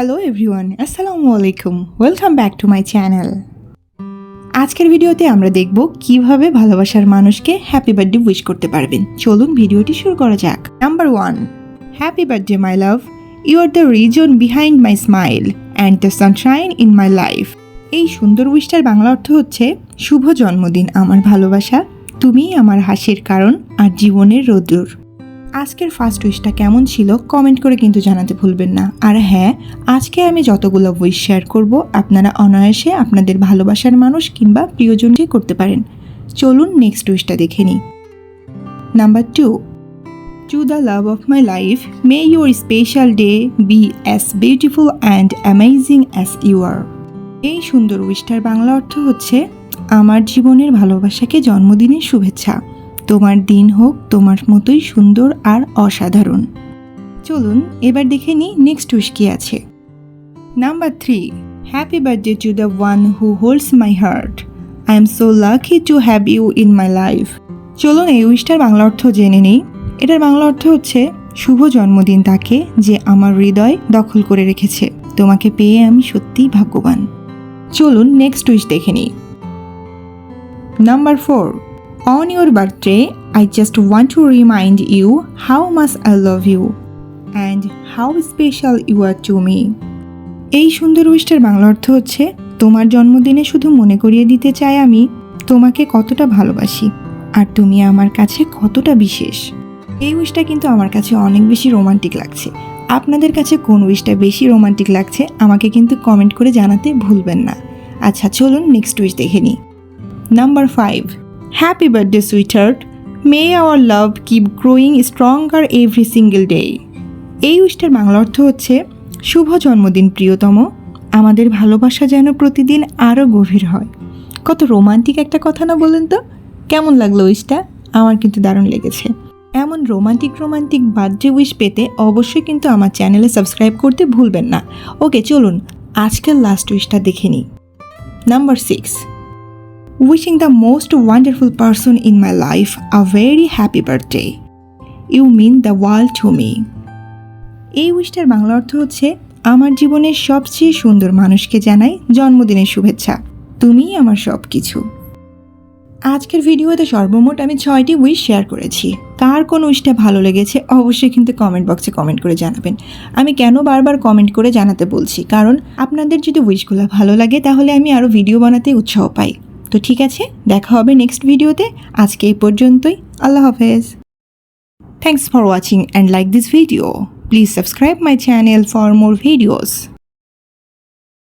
Hello everyone আসসালামু আলাইকুম welcome back to my channel আজকের ভিডিওতে আমরা দেখব কীভাবে ভালোবাসার মানুষকে হ্যাপি বার্থডে উইশ করতে পারবেন। চলুন ভিডিওটি শুরু করা যাক। Number one happy birthday my love you are the reason behind my smile and the sunshine in my life এই সুন্দর উইশটার বাংলা অর্থ হচ্ছে, শুভ জন্মদিন, আমার ভালোবাসা। তুমিই আমার হাসির কারণ আর জীবনের রোদ্দুর আজকের ফার্স্ট উইশটা কেমন ছিল কমেন্ট করে কিন্তু জানাতে ভুলবেন না। আর হ্যাঁ আজকে আমি যতগুলো উইশ শেয়ার করব, আপনারা অনায়াসে আপনাদের ভালোবাসার মানুষ কিংবা প্রিয়জনকে করতে পারেন। চলুন নেক্সট উইশটা দেখে নিই। Number two to the love of my life may your special day be as beautiful and amazing as you are এই সুন্দর উইশটার বাংলা অর্থ হচ্ছে, আমার জীবনের ভালোবাসাকে জন্মদিনের শুভেচ্ছা। তোমার দিন হোক তোমার মতোই সুন্দর আর অসাধারণ। চলুন, এবার দেখে নিই নেক্সট উইশ কি আছে। Number three happy birthday to the one who holds my heart I am so lucky to have you in my life চলুন, এই উইশটার বাংলা অর্থ জেনে নিই। এটার বাংলা অর্থ হচ্ছে, শুভ জন্মদিন তাকে যে আমার হৃদয় দখল করে রেখেছে। তোমাকে পেয়ে আমি সত্যিই ভাগ্যবান। চলুন নেক্সট উইশ দেখে নিই। Number four On your birthday, I just want to remind you how much I love you and how special you are to me. এই সুন্দর উইশটার বাংলা অর্থ হচ্ছে তোমার জন্মদিনে শুধু মনে করিয়ে দিতে চাই আমি তোমাকে কতটা ভালোবাসি আর তুমি আমার কাছে কতটা বিশেষ। এই উইশটা কিন্তু আমার কাছে অনেক বেশি রোমান্টিক লাগছে। আপনাদের কাছে কোন উইশটা বেশি রোমান্টিক লাগছে আমাকে কিন্তু কমেন্ট করে জানাতে ভুলবেন না। আচ্ছা চলুন নেক্সট উইশ দেখে নিই। Number five happy birthday sweetheart may our love keep growing stronger every single day এই উইশটার বাংলা অর্থ হচ্ছে শুভ জন্মদিন, প্রিয়তম। আমাদের ভালোবাসা যেন প্রতিদিন আরও গভীর হয়। কত রোমান্টিক একটা কথা না বলেন তো? কেমন লাগল উইশটা? আমার কিন্তু দারুণ লেগেছে। এমন রোমান্টিক রোমান্টিক বার্থডে উইশ পেতে অবশ্যই কিন্তু আমার চ্যানেলে সাবস্ক্রাইব করতে ভুলবেন না। ওকে, চলুন, আজকের লাস্ট উইশটা দেখে নিই। Number six. Wishing the most wonderful person in my life a very happy birthday. You mean the world to me. এই উইশটার বাংলা অর্থ হচ্ছে, আমার জীবনের সবচেয়ে সুন্দর মানুষকে জানাই জন্মদিনের শুভেচ্ছা। তুমিই আমার সব কিছু আজকের ভিডিওতে সর্বমোট আমি ছয়টি উইশ শেয়ার করেছি। কার কোন উইশটা ভালো লেগেছে অবশ্যই কিন্তু কমেন্ট বক্সে কমেন্ট করে জানাবেন। আমি কেন বারবার কমেন্ট করে জানাতে বলছি? কারণ আপনাদের যদি উইশগুলো ভালো লাগে তাহলে আমি আরও ভিডিও বানাতে উৎসাহ পাই। তো ঠিক আছে, দেখা হবে নেক্সট ভিডিওতে আজকে এই পর্যন্তই। আল্লাহ হাফেজ। Thanks for watching and like this video please subscribe my channel for more videos